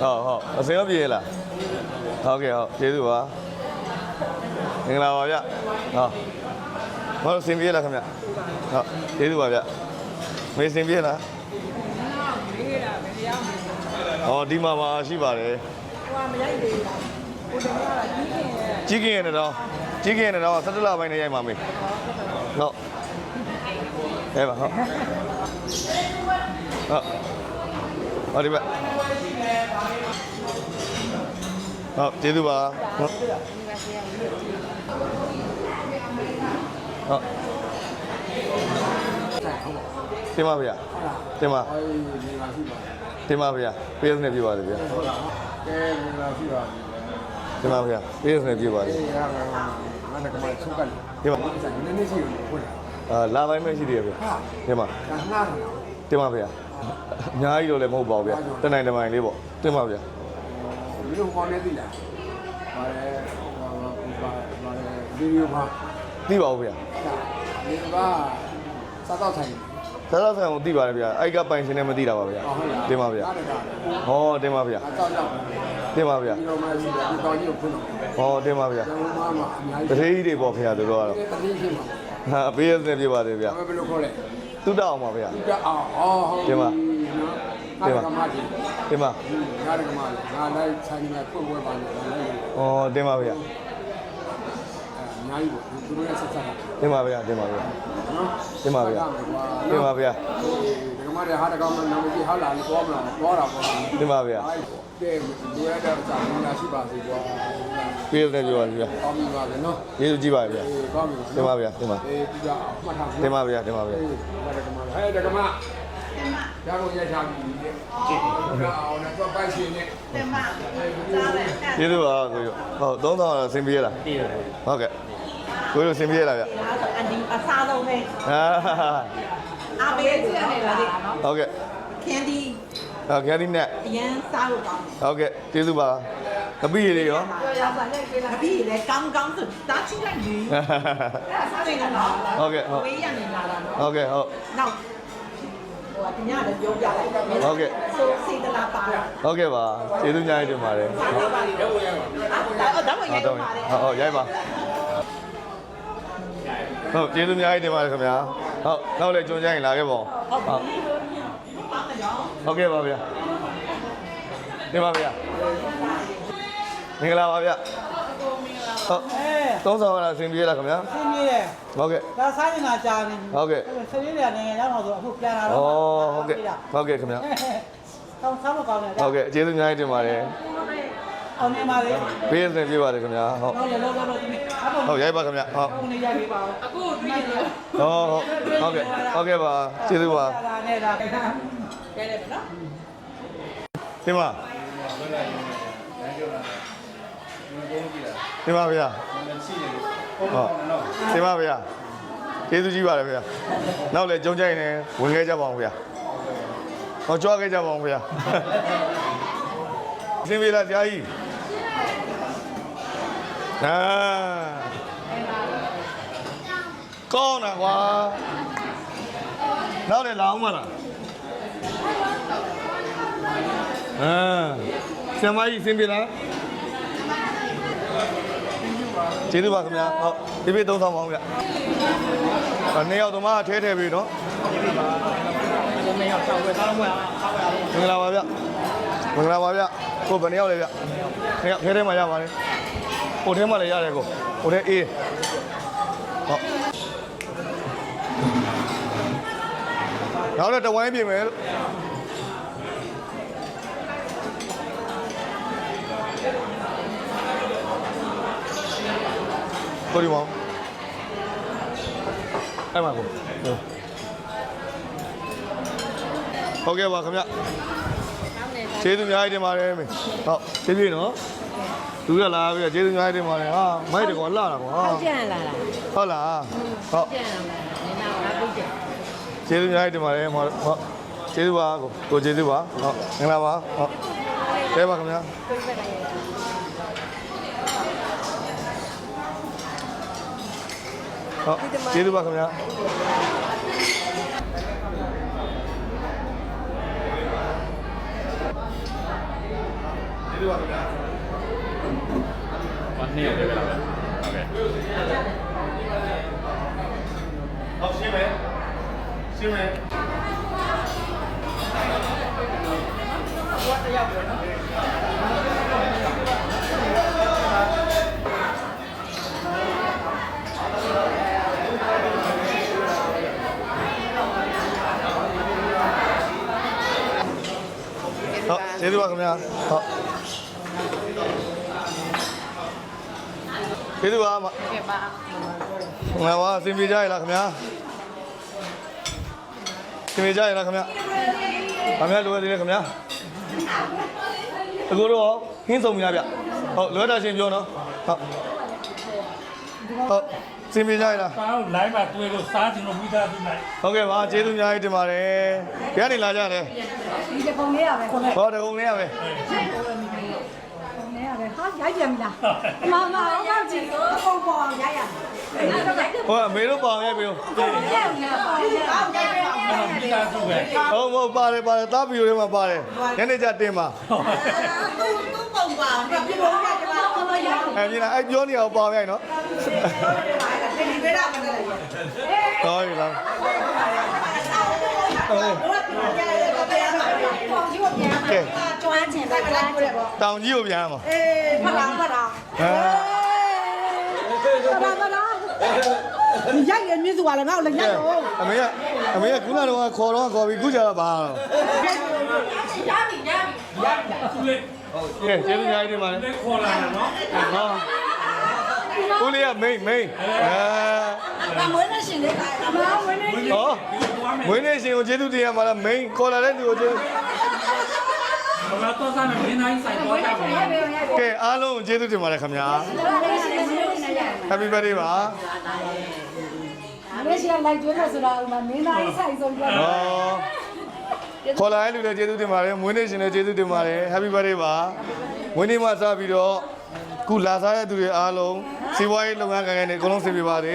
ဟုတ်ဟုတ်အစင်ရောပြေလားဟုတ်ကဲ့ဟုတ်ကျေးဇူးပါမင်္ဂလာပါဗျဟုတ်ဘာလို့စင်ပြေလားခင်ဗျဟုတ်ကျေးဇူးပါဗျမေးစင်ပြေလားဟောဒီမှာပါရှိပါတယ်ဟိုကမရိုက်သေးဘူးလားဟိုတကယ်ကကြီးခင်ရဲ့ကြီးကင်ရတော့ကြီးကင်ရတော့17လပိုင်းနဲ့ရိုက်ပါမေးဟုတ်အဲပါဟုတ်ဟုတ်ဟောဒီဘက် ဟုတ်ကျေးဇူးပါဟုတ်ဟုတ်တင်ပါဗျာတင်ပါအဲဒီဒီမှာရှိပါတင်ပါဗျာပေးစနေပြပါတယ်ဗျာကဲဒီမှာရှိပါဒီတင်ပါဗျာပေးစနေပြပါတယ်အေးဟာငါကမှချုပ်ကတ်တင်ပါနည်းနည်းရှိလို့ဖွင့်အာလာပိုင်းပဲရှိသေးတယ်ဗျာတင်ပါတာငါငှားတယ်တင်ပါဗျာအများကြီးတော့လည်းမဟုတ်ပါဘူးဗျာတနိုင်တမိုင်လေးပေါ့တင်ပါဗျာ ဒီလိုကောင်းနေသီလားပါလေပါပါပါလေဗီဒီယိုမှာသိပါဘူးဗျာဒီကစားတော့ထိုင်သာသာဆိုင်ကိုသိပါတယ်ဗျာအဲ့ကပိုင်ရှင်နဲ့မသိတာပါဗျာဟုတ်လားတင်ပါဗျာဒါတကားဟောတင်ပါဗျာအတော့တော့တင်ပါဗျာဒီလိုမှရှိတယ်ဒီကောင်းကြီးကိုဖွင့်တော့ဟောတင်ပါဗျာကျွန်တော်မှအများတကြီးထေးကြီးတွေပေါ့ခင်ဗျာတို့တော့ဒီတတိရှိမှာဟာပေးရစနေပြပါတယ်ဗျာဒါပဲဘယ်လိုခေါ်လဲတုတ္တအောင်ပါဗျာဒီကအောင်အော်ဟုတ်တင်ပါ တင်ပါကမှကြီးတင်ပါငါရကမှငါလိုက်ဆိုင်နေဖွင့်ပွဲပါနေလိုက်ဟောတင်ပါဗျာအများကြီးပေါ့သူတို့ရဲ့ဆက်ဆက်တာတင်ပါဗျာတင်ပါဗျာနော်တင်ပါဗျာတင်ပါဗျာဒီကမှတဲ့ဟာတကောင်မှနာမည်ဟာလာလို့သွားမလားသွားတာပေါ့တင်ပါဗျာအဲ့တဲ့လူရတဲ့စာမလာရှိပါစေကွာပေးရစနေပြပါတယ်ဗျာကောင်းပြီပါလေနော်ကျေးဇူးကြီးပါတယ်ဗျာအေးကောင်းပြီတင်ပါဗျာတင်ပါအေးပြကြအောင်မှတ်ထားတင်ပါဗျာတင်ပါဗျာအေးဒါတကမှဟဲ့တကမှ ရကုန်ရထားပြီတဲ့အော်အောင်တော့ပိုက်ရှင်နဲ့တင်မစားတယ်ကျေးဇူးပါကိုရဟုတ်3000တော့ဆင်ပြေးလားပြေးပါဟုတ်ကဲ့ကိုရဆင်ပြေးလားဗျာဒါဆိုအဒီအစားဆုံးပဲဟာအပေးချင်နေတာလေနော်ဟုတ်ကဲ့ခင်းဒီဟုတ်ကဲ့ဒီနဲ့အရန်စားလို့ကောင်းတယ်ဟုတ်ကဲ့ကျေးဇူးပါကပိလေးရောပြောရပါနဲ့ပြေးလာအပြီးလေကောင်းကောင်းဆိုတားချိလိုက်ပြီအဲ့စားနေတော့ဟုတ်ကဲ့ဟုတ်ဝေးရနေလာတာနော်ဟုတ်ကဲ့ဟုတ်နောက် ဟိုကညလည်းပြောပြလိုက်တယ်ဟုတ်ကဲ့ဆိုစီတလာပါတာဟုတ်ကဲ့ပါကျေးဇူးများတင်ပါတယ်ဟုတ်ပါပြီတော့ဝင်ရပါအဲ့တော့ဝင်ရဟုတ်ပါတော့တယ်ဟုတ်ဟုတ်ရိုက်ပါဟုတ်ကျေးဇူးများတင်ပါတယ်ခင်ဗျာဟုတ်နောက်လည်းကြုံကြရင်လာခဲ့ပါဦးဟုတ်ဟုတ်ကဲ့ပါဗျာတင်ပါဗျာမင်္ဂလာပါဗျာဟုတ် အဲသုံးဆောင်ရတာအဆင်ပြေလားခင်ဗျာဆင်းနေတယ်ဟုတ်ကဲ့ ဒါဆိုင်နေတာကြာနေပြီဟုတ်ကဲ့ ဆင်းနေတဲ့နိုင်ငံရောက်တော့အခုပြန်လာဩတော့ဟုတ်ကဲ့ဟုတ်ကဲ့ခင်ဗျာကောင်းဆောင်းမကောင်းနဲ့ဟုတ်ကဲ့ကျေးဇူးများတင်ပါတယ်အောင်နေပါလေပေးရစင်ပြပါတယ်ခင်ဗျာဟုတ်ဟုတ်လည်းလောလောလောဒီနေ့အပေါ်ဟုတ်ရိုက်ပါခင်ဗျာဟုတ်ကိုနေရပြီပါအခုတွေ့တယ်ဟုတ်ဟုတ်ဟုတ်ကဲ့ဟုတ်ကဲ့ပါကျေးဇူးပါဒါနဲ့ဒါကဲတယ်နော်တင်ပါတင်ပါဗျာ ဟုတ်တင်ပါဗျာကျေးဇူးကြီးပါတယ်ဗျာနောက်လည်းကြုံကြိုင်နေဝင်ခဲ့ကြပါအောင်ဗျာဟောကြွားခဲ့ကြပါအောင်ဗျာအဆင်ပြေလားကြားကြီးအာကောင်းတာကွာနောက်လည်းလာအောင်မလားအာဆရာမကြီးအဆင်ပြေလား ကျေးဇူးပါခင်ဗျာဟုတ်ဒီပြေသုံးဆောင်ပါအောင်ဗျာအနေရောက်သမားထဲထဲပြီနော်မင်းရောက်တော့ဝယ်သားလုံးဝယ်အောင်မင်္ဂလာပါဗျမင်္ဂလာပါဗျကိုဘယ်နှစ်ယောက်လဲဗျနှစ်ယောက်ထဲထဲမှာရပါလေကိုထဲမှာလည်းရတယ်ကိုကိုထဲအေးဟုတ်နောက်လည်းတဝိုင်းပြင်မယ်လို့ ကိုဒီမောင်အဲ့မှာကိုဟုတ်ကဲ့ပါခင်ဗျကျေးဇူးအများကြီးတင်ပါတယ်မေဟုတ်ကျေးဇူးနော်သူရလာပြီကျေးဇူးအများကြီးတင်ပါတယ်ဟာမိုက်တကောလှတာကွာကြံလာလားဟုတ်လားဟုတ်ကြံလာလားနင်နာကပြည့်ကြကျေးဇူးအများကြီးတင်ပါတယ်မော်ဟုတ်ကျေးဇူးပါကိုကိုကျေးဇူးပါဟုတ်မင်္ဂလာပါဟုတ်တဲပါခင်ဗျာ ဟုတ်ကျေးဇူးပါခင်ဗျာမနေ့ရက်ပဲလားโอเคဟုတ်ရှင်းမယ်ရှင်းမယ်ဟိုကတယောက်ပဲနော် ခင်ဗျာဟုတ်ကျေးဇူးပါမကဲပါငါပါအစီအပြေကြရလားခင်ဗျာအစီအပြေကြရလားခင်ဗျာခင်ဗျာလိုရသေးတယ်ခင်ဗျာအကိုတော့ဟင်းဆုံးများဗျဟုတ်လိုရတာရှင်ပြောနော်ဟုတ် ဟုတ်အစီအပြေကြရလားပါတော့ live မှာတွေ့လို့စားချင်လို့မိသားစုလိုက်ဟုတ်ကဲ့ပါကျေးဇူးအများကြီးတင်ပါတယ်ဘယ်ကနေလာကြလဲဒီတပုံလေးရပဲခုနကဟောတကုံလေးရပဲပုံလေးရပဲဟာရိုက်ပြန်ပြီလားမမအောင်ကောက်ကြည့်တပုံပေါ်အောင်ရိုက်ရမယ်အဲ့တော့ရိုက်တယ်ဟောအမေတို့ပေါအောင်ရိုက်ပေးဦးပုံလေးရပြီလားပုံလေးရအောင်ရိုက်ပြန်ပြီအဲ့တော့မိသားစုပဲဟုတ်ဟုတ်ပါတယ်ပါတယ်တားဗီယိုထဲမှာပါတယ်ညနေကျတင်ပါသူသူပုံပါပြပြလို့ရတယ်ကျမတို့မရဘူး အဲမြင်လားအဲပြောနေအောင်ပါမြိုက်နော်ဒီဒီပေးတာမတယ်လေဟောရလားတို့ကပြရရတော့ပြရတော့ပုံကြီးကိုပြန်ကဲကျွမ်းချင်တယ်ကျွမ်းချင်ပေါ့တောင်ကြီးကိုပြန်ရမှာအေးဖတ်လားဖတ်လားဟမ်ဖတ်လားဖတ်လားရိုက်ရမြင့်စွာလည်းငါ့ကိုလည်းရိုက်တော့အမေကအမေကခုနကတော့ခေါ်တော့ခေါ်ပြီးခုကျတော့ပါတော့ သူလေးကဲကျေးဇူးအများကြီးတင်ပါတယ်လေးခေါ်လာတယ်နော်ဟောဦးလေးကမိန်မိန်အဲမွေးနေရှင်လေးကအမမွေးနေရှင်ဟောမွေးနေ့ရှင်ကိုကျေးဇူးတင်ရမှာလားမိန်ခေါ်လာတဲ့သူကိုကျေးဇူးဘာသာတော့စားမယ်မင်းတိုင်းဆိုင်တော့တာပဲရိုက်ပြန်ရိုက်ပြန်ကဲအားလုံးကိုကျေးဇူးတင်ပါတယ်ခင်ဗျာလေးရှင်လေးနဲ့ရိုက် Happy birthday ပါလေးရှင်လိုက်ကျွေးလို့ဆိုတာဥမာမင်းသားကြီးဆိုင်ဆုံးပြော ဟော ခေါ်လာတဲ့လူလည်းကျေးဇူးတင်ပါတယ်မွေးနေ့ရှင်လည်းကျေးဇူးတင်ပါတယ် Happy birthday ပါမွေးနေ့မှာစပြီးတော့ခုလာစားတဲ့သူတွေအားလုံးစီးပွားရေးလုပ်ငန်းကိုင်ကနေအကုန်လုံးဆင်ပြေပါစေ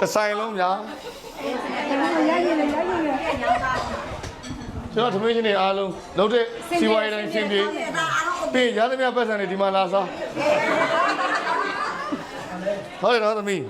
တစ်ဆိုင်လုံးများရိုက်ရင်လည်းရိုက်ရင်လည်းကျွန်တော်သမီးချင်းတွေအားလုံးလုပ်တဲ့စီးပွားရေးတိုင်းဆင်ပြေပြီးရသမျှပတ်စံတွေဒီမှာလာစားဟုတ်တယ်နော်သမီး